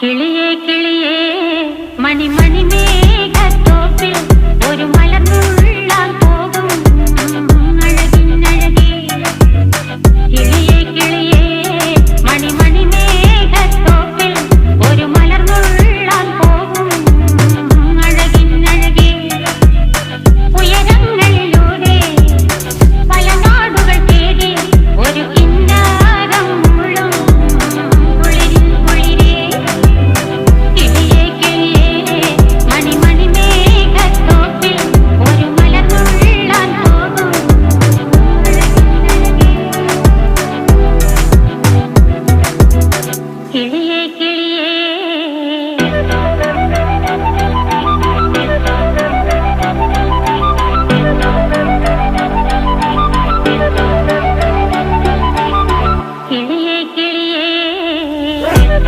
കിളിയേ കിളിയേ മണിമണി മണി മേഘത്തോപ്പിൽ खिलिए